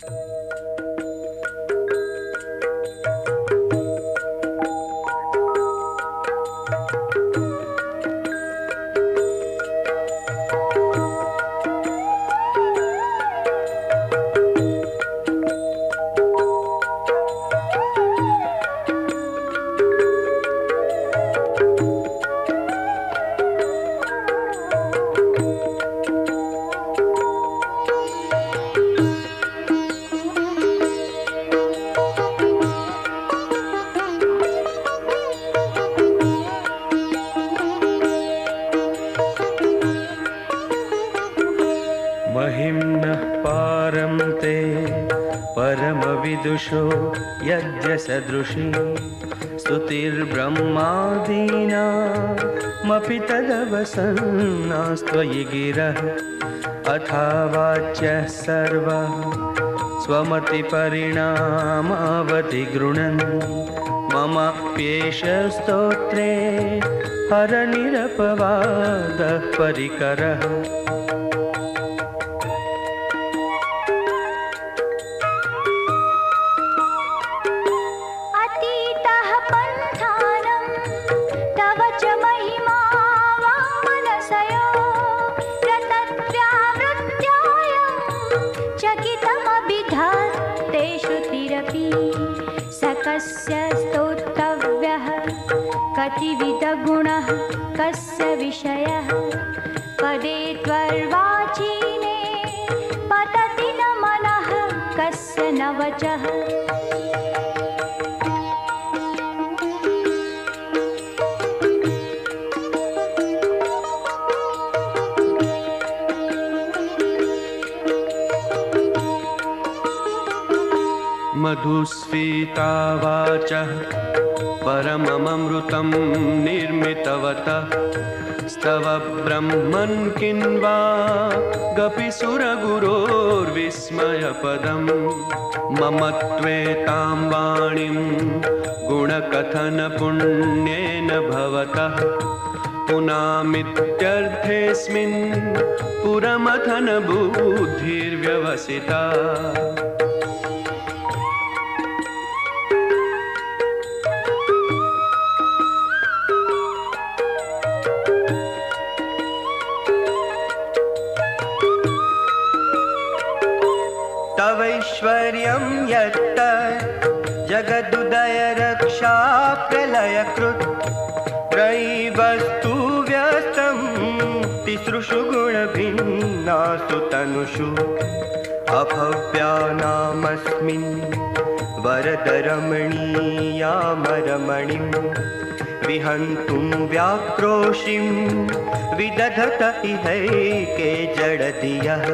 Música पारं ते परमविदुषो यज्ञसदृशी स्तुतिर्ब्रह्मादीनामपि तदवसन्नास्त्वयि गिरः अथा वाच्यः सर्वः स्वमतिपरिणामावति गृणन् ममाप्येष स्तोत्रे हरनिरपवादः परिकरः सकस्य स्तोतव्यः? कतिविधगुणः? कस्य विषयः? पदे त्वर्वाचीने पतति न मनः। कस्य न वचः मधुस्फीता वाचः परमममृतं निर्मितवतः। स्तव ब्रह्मन् किन्वा गपिसुरगुरोर्विस्मयपदं मम त्वेतां वाणीं गुणकथनपुण्येन भवतः। पुनामित्यर्थेऽस्मिन् पुरमथनबुद्धिर्व्यवसिता। तिसृषु गुणभिन्नासु तनुषु अभव्यानामस्मिन् वरदरमणीयामरमणिं विहन्तुं व्याक्रोशिं विदधत इहैके जडधियः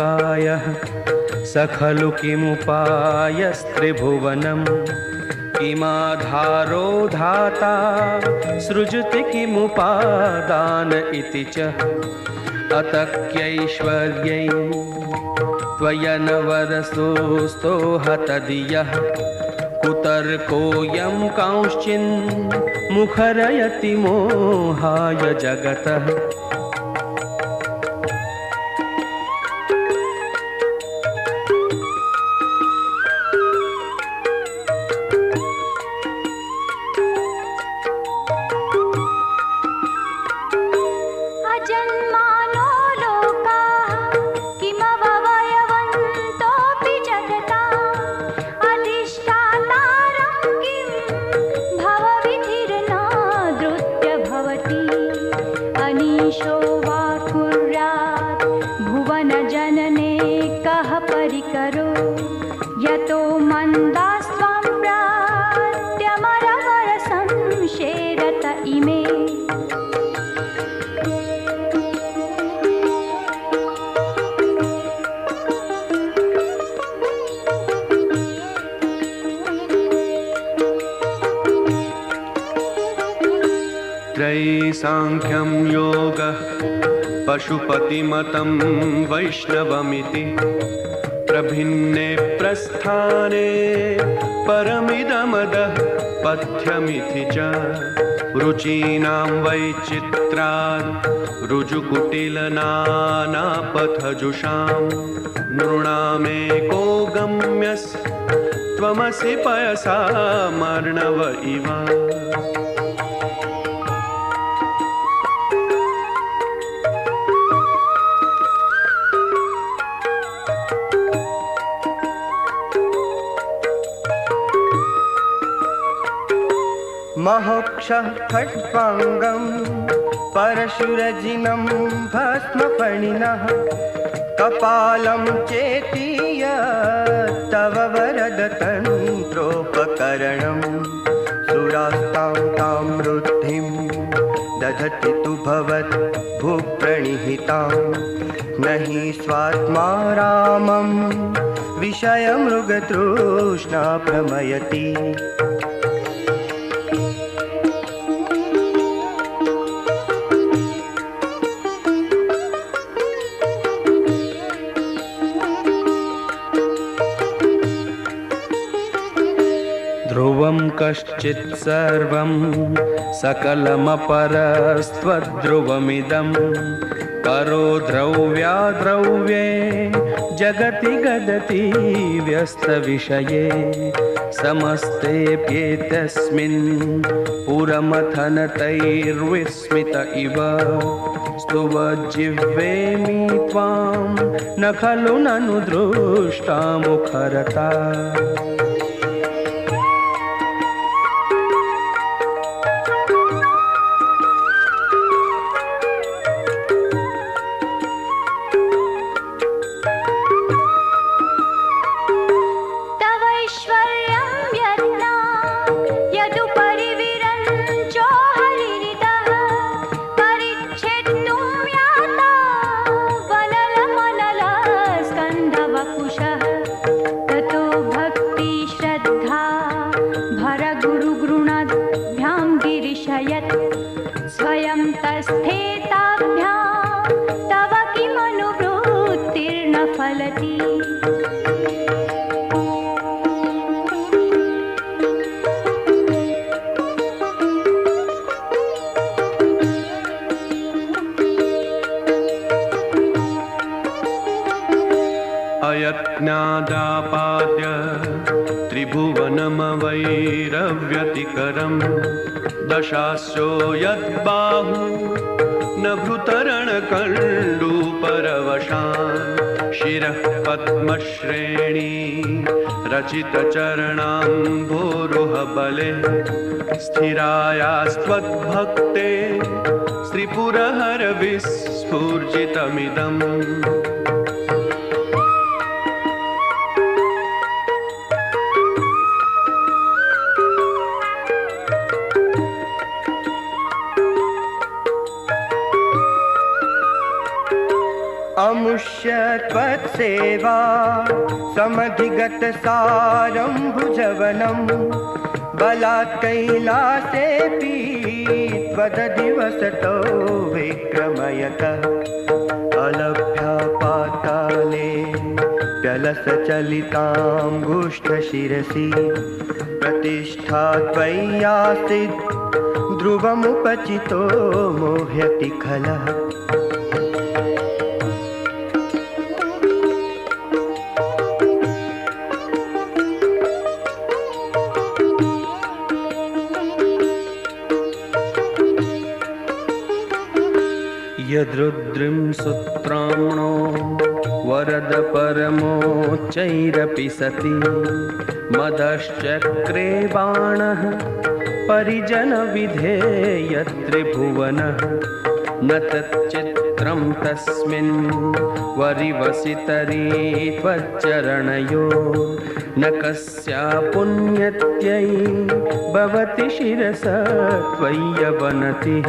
कायः स खलु किमुपायस्त्रिभुवनं किमाधारो धाता? सृजति किमुपादान इति च। अतक्यैश्वर्यै त्वयनवरसोस्तोहतदियः कुतर्कोऽयं कांश्चिन् मुखरयति मोहाय जगतः अनीशो वा कुर्यात् भुवनजनने कः परिकरो यतो मन्दास्त्वं प्रात्यमरवरसंशेरत इमे त्रयीसाङ्ख्यं योगः पशुपतिमतं वैष्णवमिति प्रभिन्ने प्रस्थाने परमिदमदः पथ्यमिति च रुचीनां वैचित्रान् रुजुकुटिलनानापथजुषां नृणामेको गम्यस् त्वमसि पयसा मर्णव इव महोक्षः खट्वाङ्गं परशुरजिनं भस्मफणिनः कपालं चेतीय तव वरदतन्त्रोपकरणं सुरास्तां तां वृद्धिं दधति तु भवत् भूप्रणिहितां। न हि स्वात्मा रामं विषयमृगतृष्णा भ्रमयति ध्रुवं कश्चित् सर्वं सकलमपरस्त्वद्ध्रुवमिदं परो द्रव्याद्रव्ये जगति गदति व्यस्तविषये समस्तेऽप्येतस्मिन् पुरमथनतैर्विस्मित इव स्तुवजिह्वेमि त्वां न खलु ननु दृष्टा अयत्नादापाद्य त्रिभुवनमवैरव्यतिकरं दशास्यो यद्बाहु न भृतरणकण्डूपरवशान् शिरः पद्मश्रेणी रचितचरणाम्भोरुहबले स्थिरायास्त्वद्भक्ते श्रीपुरहरविस्फूर्जितमिदम् त्वत्सेवा समधिगतसारं भुजवनं बलात् कैलासेऽपि त्वदधिवसतो विक्रमयतः। अलभ्या पाताले प्यलसचलिताङ्गुष्ठशिरसि प्रतिष्ठा त्वय्यासीत् ध्रुवमुपचितो मोह्यति खलः यदृद्रिं सुत्राणो वरद परमोच्चैरपि सति। मदश्चक्रे बाणः परिजनविधेयत्रिभुवनः न तच्चित्रं तस्मिन् वरिवसितरी त्वच्चरणयो। न कस्या पुण्यत्यै भवति शिरस त्वय्यवनतिः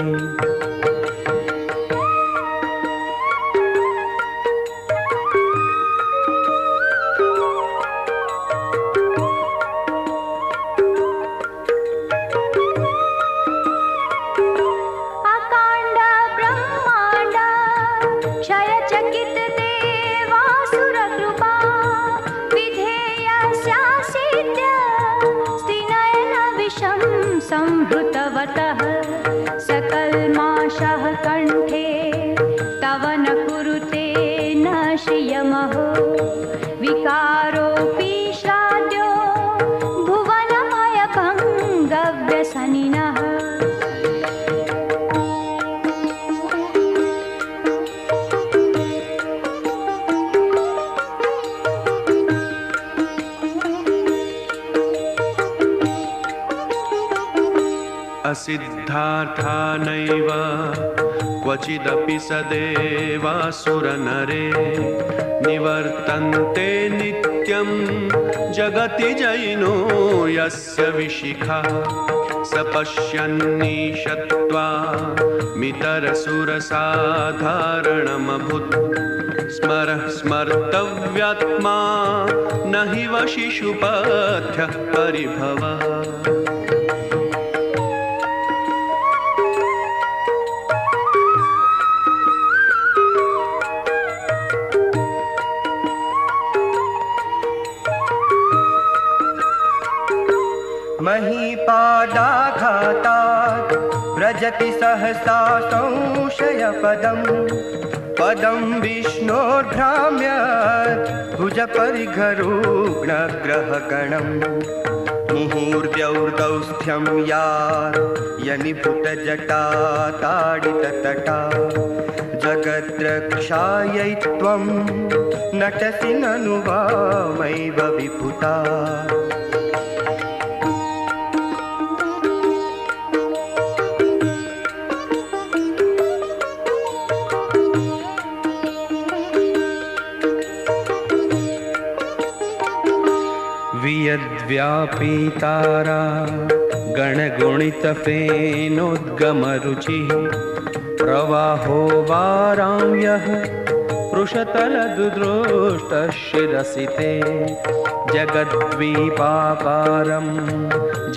संहृतवतः सकल्माषः असिद्धार्थानैव क्वचिदपि सदेवासुरनरे निवर्तन्ते नित्यं जगति जैनो यस्य विशिखा। स पश्यन्नीशत्वा मितरसुरसाधारणमभूत्। स्मरः स्मर्तव्यात्मा न हि वशिषुपथ्यः परिभवः। व्यादाघातात् व्रजति सहसा संशय पदम। पदं विष्णोर्भ्राम्यत् भुजपरिघरुग्णग्रहगणम् मुहूर्द्यौर्दौस्थ्यं यात् यनिभुतजटाताडिततटा जगद्रक्षायै त्वं नटसि ननु वामैव विभुता। वियद्व्यापीतारा गणगुणितफेनोद्गमरुचिः प्रवाहो वाराम्यः पृषतलदुद्रोष्टशिरसि ते जगद्वीपाकारं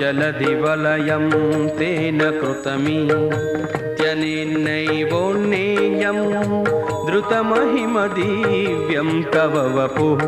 जलधिवलयं तेन कृतमी त्यनेनैवोन्नेयं द्रुतमहिमदिव्यं तव वपुः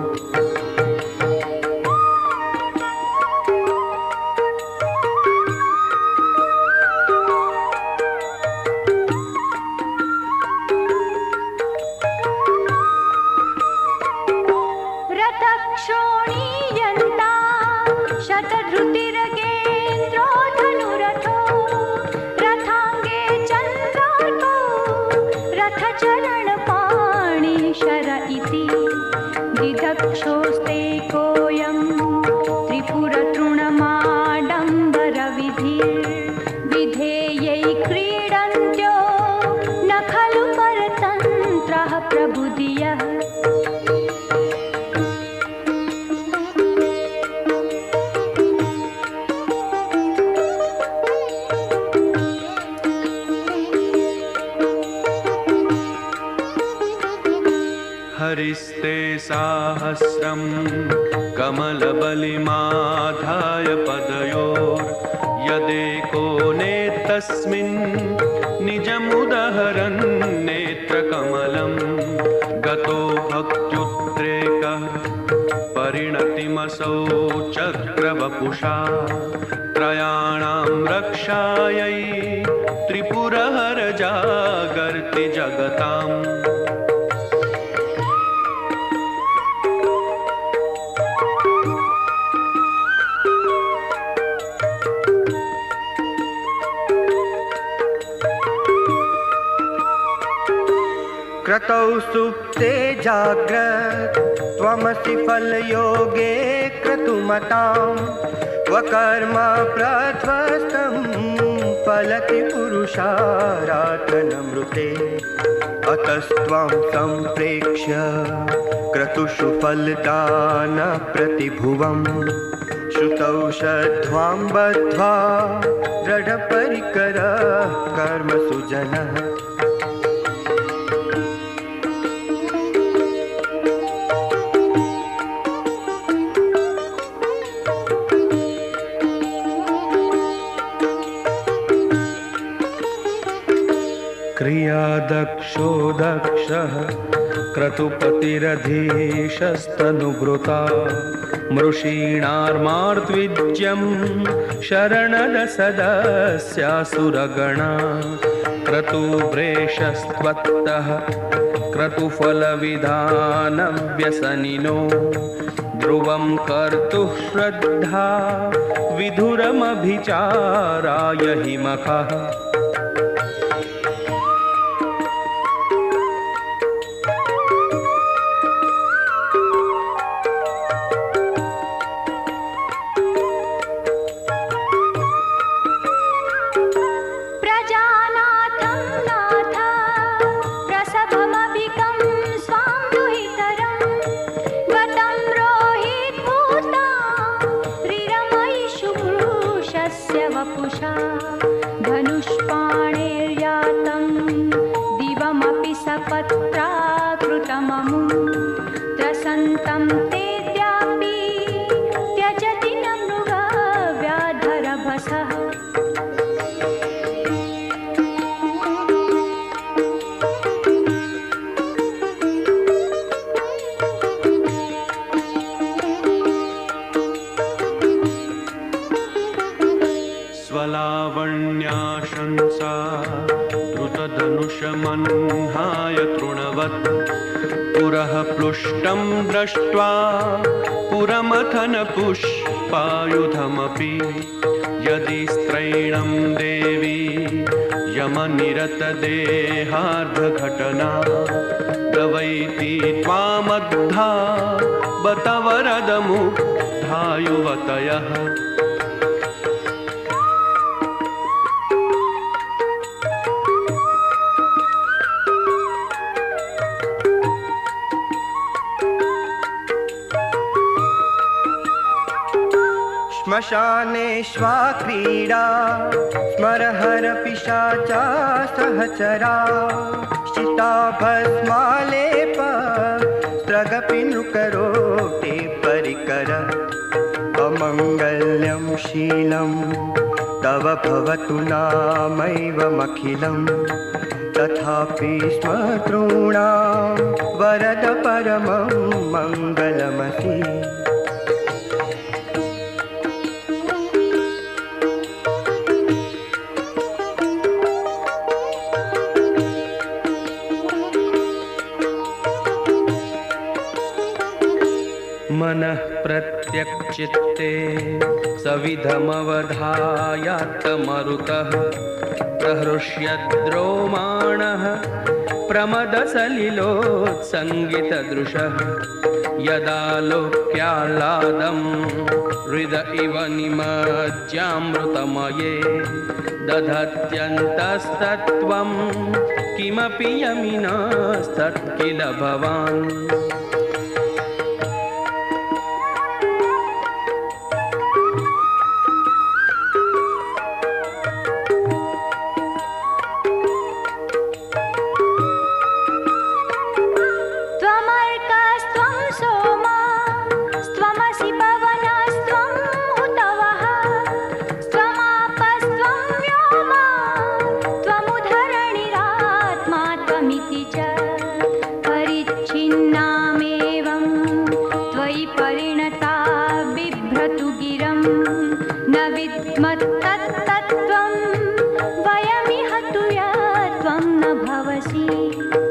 हरिस्ते साहस्रं कमलबलिमाधाय पदयोर्यदेको नेतस्मिन् निजमुदहरन् नेत्रकमलं गतो भक्त्युद्रेकः परिणतिमसौ चक्रवपुषा त्रयाणां रक्षायै त्रिपुरहर जागर्ति जगताम् क्रतौ सुप्ते जाग्रत्। त्वमसि फलयोगे क्रतुमतां। स्वकर्म प्रध्वस्तं फलति पुरुषाराधनमृते। अतस्त्वं सम्प्रेक्ष्य क्रतुषु फलदानप्रतिभुवं श्रुतौषध्वां बद्ध्वा दृढपरिकरः कर्मसु जनः दक्षो क्रतुपतिरधीशस्तनुभृता मृषीणार्मार्द्विज्यं शरणदसदस्यासुरगणा क्रतुव्रेषस्त्वत्तः क्रतुफलविधानव्यसनिनो ध्रुवं कर्तुः श्रद्धा विधुरमभिचाराय हिमखः द्रुतधनुषमह्नाय तृणवत्। पुरः प्लुष्टं दृष्ट्वा पुरमथनपुष्पायुधमपि। यदि स्त्रैणं देवी यमनिरतदेहार्धघटना दवैति त्वामद्धा बत वरदमुग्धायुवतयः श्मशानेष्वा क्रीडा स्मरहरपिशाचा सहचरा शिताभस्मालेप स्त्रगपि नृकरोटे परिकर। अमङ्गल्यं शीलं तव भवतु नामैवमखिलम् तथापि स्म तॄणां वरद परमं मङ्गलमसि। मनः प्रत्यक्चित्ते सविधमवधायात्तमरुतः प्रहृष्यद्रोमाणः प्रमदसलिलोत्सङ्गितदृशः। यदा लोक्याह्लादं हृद इव निमज्जामृतमये। दधत्यन्तस्तत्त्वं किमपि यमिनास्तत्किल भवान् Thank you.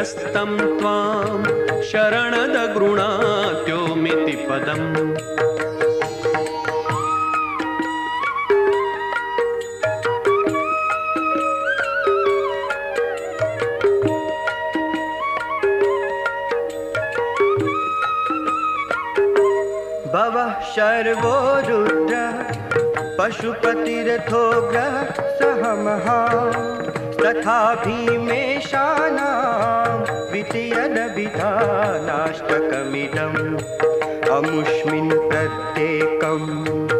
व्यस्तं त्वां शरणदगृणात्योमिति पदम्। भवः शर्वो रुद्र पशुपतिरथोग्रः सह महान् तथा भीमेशानां द्वितीयदभिधानाष्टकमिदम् अमुष्मिन् प्रत्येकम्।